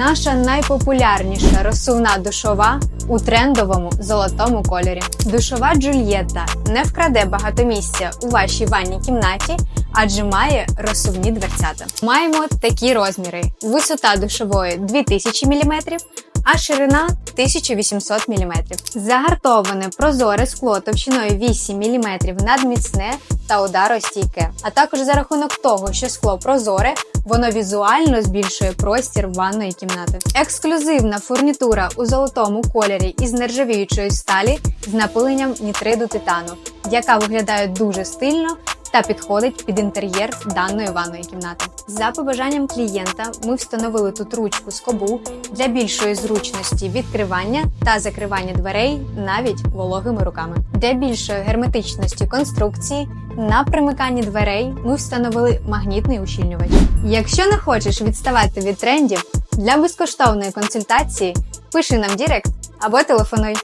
Наша найпопулярніша розсувна душова у трендовому золотому кольорі. Душова Джульєтта не вкраде багато місця у вашій ванній кімнаті, адже має розсувні дверцята. Маємо такі розміри: висота душової 2000 мм, а ширина 1800 мм. Загартоване прозоре скло товщиною 8 мм надміцне та ударостійке. А також за рахунок того, що скло прозоре, воно візуально збільшує простір ванної кімнати. Ексклюзивна фурнітура у золотому кольорі із нержавіючої сталі з напиленням нітриду титану, яка виглядає дуже стильно та підходить під інтер'єр даної ванної кімнати. За побажанням клієнта ми встановили тут ручку скобу для більшої зручності відкривання та закривання дверей навіть вологими руками. Для більшої герметичності конструкції на примиканні дверей ми встановили магнітний ущільнювач. Якщо не хочеш відставати від трендів, для безкоштовної консультації пиши нам Дірект або телефонуй.